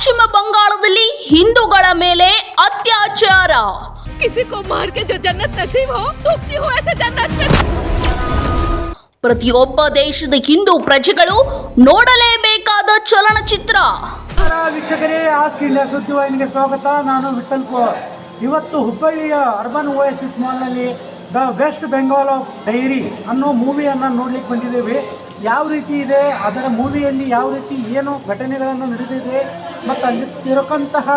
ಪಶ್ಚಿಮ ಬಂಗಾಳದಲ್ಲಿ ಹಿಂದೂಗಳ ಮೇಲೆ ಅತ್ಯಾಚಾರ. ಪ್ರತಿಯೊಬ್ಬ ದೇಶದ ಹಿಂದೂ ಪ್ರಜೆಗಳು ನೋಡಲೇಬೇಕಾದ ಚಲನಚಿತ್ರ. ವೀಕ್ಷಕರೇ ಆಸ್ಕ್ ಇಂಡಿಯಾ ಸುದ್ದಿವಾಹಿನಿಗೆ ಸ್ವಾಗತ. ನಾನು ವಿಠಲ್ ಕುಮಾರ್. ಇವತ್ತು ಹುಬ್ಬಳ್ಳಿಯ urban OSS ಮಾಲ್ನಲ್ಲಿ the West Bengal of diary ಅನ್ನೋ ಮೂವಿಯನ್ನು ನೋಡ್ಲಿಕ್ಕೆ ಬಂದಿದ್ದೇವೆ. ಯಾವ ರೀತಿ ಇದೆ ಅದರ ಮೂವಿಯಲ್ಲಿ ಯಾವ ರೀತಿ ಏನು ಘಟನೆಗಳನ್ನು ನಡೆದಿದೆ ಮತ್ತು ಅಲ್ಲಿ ಇರಕ್ಕಂತಹ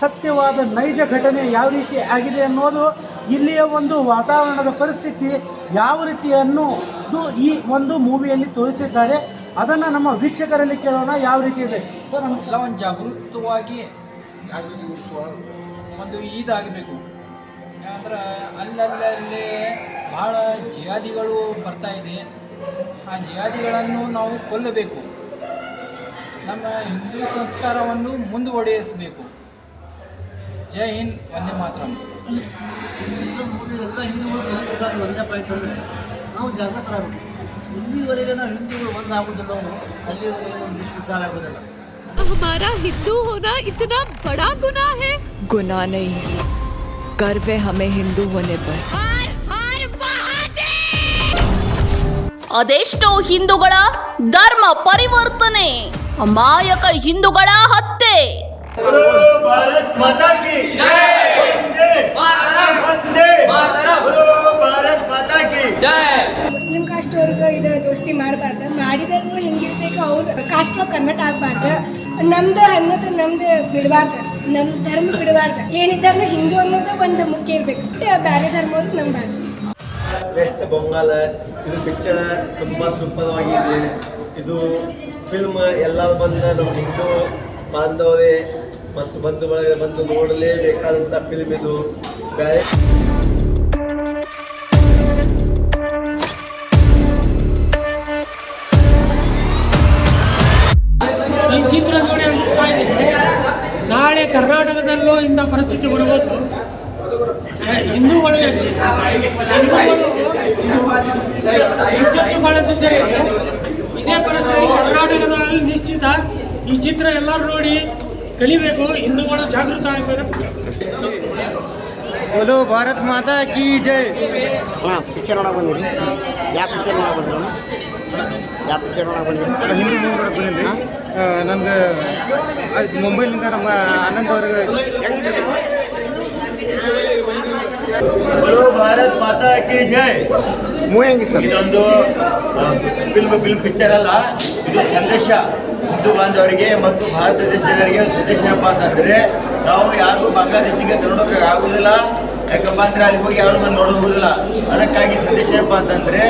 ಸತ್ಯವಾದ ನೈಜ ಘಟನೆ ಯಾವ ರೀತಿ ಆಗಿದೆ ಅನ್ನೋದು ಇಲ್ಲಿಯ ಒಂದು ವಾತಾವರಣದ ಪರಿಸ್ಥಿತಿ ಯಾವ ರೀತಿಯನ್ನು ಈ ಒಂದು ಮೂವಿಯಲ್ಲಿ ತೋರಿಸಿದ್ದಾರೆ. ಅದನ್ನು ನಮ್ಮ ವೀಕ್ಷಕರಲ್ಲಿ ಕೇಳೋಣ, ಯಾವ ರೀತಿ ಇದೆ? ಸರ್ ನಮಗೆಲ್ಲ ಒಂದು ಜಾಗೃತವಾಗಿ ಒಂದು ಇದಾಗಬೇಕು. ಯಾಕಂದ್ರೆ ಅಲ್ಲಲ್ಲಲ್ಲಿ ಭಾಳ ಜಿಯಾದಿಗಳು ಬರ್ತಾ ಇದೆ. ಆ ಜಿಯಾದಿಗಳನ್ನು ನಾವು ಕೊಲ್ಲಬೇಕು. ನಮ್ಮ ಹಿಂದೂ ಸಂಸ್ಕಾರವನ್ನು ಮುಂದುವರಿಸಬೇಕು ಜೈ ಹಿಂದ್ ಒಂದೇ ಮಾತ್ರ ಚಿತ್ರ ಮೂವಿ ಎಲ್ಲ ಹಿಂದೂಗಳು ಕಲಿಬೇಕಾದ ಒಂದೇ ಪಾಯಿಂಟ್ ಅಂದರೆ ನಾವು ಜಾಗೃತರಾಗಬೇಕು ಇಲ್ಲಿವರೆಗೆ ನಾವು ಹಿಂದೂಗಳು ಒಂದಾಗೋದಿಲ್ಲ ಅಲ್ಲಿವರೆಗೆ ನಮ್ಮ ದೇಶ ಉದ್ಧಾರ ಆಗೋದಿಲ್ಲ हमारा हिंदू होना इतना बड़ा गुनाह है गुनाह नहीं गर्व है हमें हिंदू होने पर ಅದೆಷ್ಟೋ ಹಿಂದೂಗಳ ಧರ್ಮ ಪರಿವರ್ತನೆ ಅಮಾಯಕ ಹಿಂದೂಗಳ ಹತ್ಯೆ. ಮುಸ್ಲಿಂ ಕಾಸ್ಟ್ ಅವ್ರಿಗೆ ಇದು ದೋಸ್ತಿ ಮಾಡಬಾರ್ದು. ಮಾಡಿದ್ರು ಹೆಂಗಿರ್ಬೇಕು ಅವ್ರ ಕಾಸ್ಟ್ ಕನ್ವರ್ಟ್ ಆಗ್ಬಾರ್ದು. ನಮ್ದು ಅನ್ನೋದು ನಮ್ದು ಬಿಡಬಾರ್ದು. ನಮ್ ಧರ್ಮ ಬಿಡಬಾರ್ದು. ಏನಿದ್ದಾರು ಹಿಂದೂ ಅನ್ನೋದು ಒಂದು ಮುಖ್ಯ ಇರ್ಬೇಕು. ಬೇರೆ ಧರ್ಮ ಅಂತ ನಂಬಾರ್ದು. ವೆಸ್ಟ್ ಬಂಗಾಲ ಇದು ಪಿಕ್ಚರ್ ತುಂಬಾ ಸೂಪರವಾಗಿದೆ ಇದು ಫಿಲ್ಮ್ ಎಲ್ಲ ಬಂದ ನಮ್ಮ ಹಿಂದೂ ಬಾಂಧವರೇ ಮತ್ತು ಬಂಧು ಬಳಗ ಬಂದು ನೋಡಲೇಬೇಕಾದಂಥ ಫಿಲ್ಮ್ ಇದು. ಬ್ಯಾರೆ ಈ ಚಿತ್ರ ನೋಡಿ ಅನಿಸ್ತಾ ಇದೆ. ನಾಳೆ ಕರ್ನಾಟಕದಲ್ಲೂ ಇಂಥ ಪರಿಸ್ಥಿತಿ ಬರಬಹುದು. ಹಿಂದೂಗಳು ಹೆಚ್ಚು. ಹಿಂದೂಗಳು ಹೆಚ್ಚು. ಮಾಡುತ್ತಿದ್ದರೆ ಕರ್ನಾಟಕದಲ್ಲಿ ನಿಶ್ಚಿತ ಈ ಚಿತ್ರ ಎಲ್ಲರೂ ನೋಡಿ ಕಲಿಬೇಕು ಹಿಂದೂಗಳು ಜಾಗೃತ ಆಗಬೇಕು. ಭಾರತ್ ಮಾತಾ ಕಿ ಜೈ ಅಣ್ಣ ಪಿಕ್ಚರ್ ನೋಡಕ್ಕೆ ಬಂದಿರಿ. ಯಾವ ಪಿಕ್ಚರ್ ನೋಡಕ್ಕೆ ಬಂದಿರಿ ಯಾವ ಪಿಕ್ಚರ್ ನೋಡಕ್ಕೆ ಬಂದಿರಿ? ಹಿಂದಿ ಮೂವಿ ನೋಡಕ್ಕೆ ಬಂದಿರಿ ನನಗೆ ಮುಂಬೈಲಿಂದ ನಮ್ಮ ಆನಂದ್ ಅವ್ರಿಗೆ ಬರೋ ಭಾರತ್ ಮಾತಾ ಕಿ ಜೈ ಮೂವಿ ಸರ್. ಇದೊಂದು ಫಿಲ್ಮ್ ಫಿಲ್ಮ್ ಪಿಕ್ಚರ್ ಅಲ್ಲ. ಇದು ಸಂದೇಶ. ಹಿಂದೂ ಬಾಂಧವರಿಗೆ ಮತ್ತು ಭಾರತ ದೇಶದವರಿಗೆ ಸಂದೇಶ ಏನಪ್ಪ ಅಂತಂದ್ರೆ ನಾವು ಯಾರಿಗೂ ಬಾಂಗ್ಲಾದೇಶಿಗೆ ತೆರಳೋಕೆ ಆಗೋದಿಲ್ಲ ಯಾಕಪ್ಪ ಅಂದ್ರೆ ಅಲ್ಲಿ ಹೋಗಿ ಯಾರು ಬಂದು ನೋಡೋದಿಲ್ಲ ಅದಕ್ಕಾಗಿ ಸಂದೇಶ ಏನಪ್ಪ ಅಂತಂದ್ರೆ,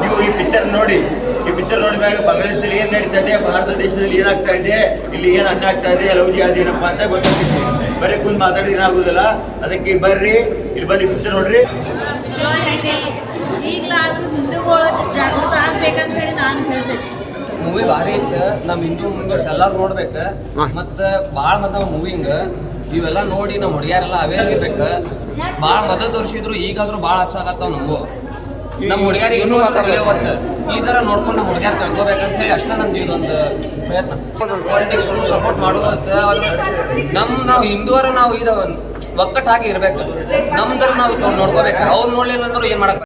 ನೀವು ಈ ಪಿಕ್ಚರ್ ನೋಡಿ. ಈ ಪಿಕ್ಚರ್ ನೋಡಿದಾಗ ಬಾಂಗ್ಲಾದೇಶದಲ್ಲಿ ಏನು ನಡೀತಾ ಇದೆ, ಭಾರತ ದೇಶದಲ್ಲಿ ಏನಾಗ್ತಾ ಇದೆ, ಇಲ್ಲಿ ಏನು ಅನ್ನ ಆಗ್ತಾ ಇದೆ, ಲವ್ ಜಿ ಅದೇನಪ್ಪ ಅಂತ ಗೊತ್ತಾಗ್ತೈತಿ ಬರೀ ಕುಂದ್ ಮಾತಾಡಿದ್ರೆ ಏನಾಗುದಿಲ್ಲ. ಅದಕ್ಕೆ ಬರ್ರಿ, ಇಲ್ಲಿ ಬಂದು ಪಿಕ್ಚರ್ ನೋಡ್ರಿ. ಈಗಲಾದ್ರೂ ಹಿಂದೂಗಳು ಜಾಗೃತ ಆಗ್ಬೇಕಂತ ಹೇಳಿ ನಾನು ಹೇಳ್ತೇನೆ ಮೂವಿ ಭಾರಿ ಐತೆ. ನಮ್ಮ ಹಿಂದೂ ಮೆಂಬರ್ಸ್ ಎಲ್ಲರೂ ನೋಡ್ಬೇಕು. ಮತ್ತ ಬಾಳ ಮತ್ತ ಮೂವಿಂಗ್ ಇವೆಲ್ಲ ನೋಡಿ ನಮ್ಮ ಹುಡುಗಿಯರೆಲ್ಲ ಅವೇ ಇರ್ಬೇಕು ಬಾಳ ಮದ ತೋರಿಸಿದ್ರು ಈಗಾದ್ರೂ ಬಾಳ ಹಚ್ಚಾಗತ್ತಾವ ನಮಗೂ. ನಮ್ಮ ಹುಡುಗಿಯರಿಗೆ ಇನ್ನೂ ಒಂದು ಈ ತರ ನೋಡ್ಕೊಂಡು ನಮ್ಮ ಹುಡುಗಿಯರ್ ತಿಳ್ಕೊಬೇಕಂತ ಹೇಳಿ ಅಷ್ಟೇ ನಂದು ಇದೊಂದು ಪ್ರಯತ್ನ. ಪಾಲಿಟಿಕ್ಸ್ ಸಪೋರ್ಟ್ ಮಾಡುವಂತ ನಮ್ಮ ನಾವು ಹಿಂದೂವರು ನಾವು ಇದ ಒಕ್ಕಟ್ಟಾಗಿ ಇರ್ಬೇಕು. ನಮ್ದ್ರ ನಾವು ನೋಡ್ಕೋಬೇಕು. ಅವ್ರು ನೋಡ್ಲಿಲ್ಲ ಅಂದ್ರೂ ಏನು ಮಾಡಕ್ಕೆ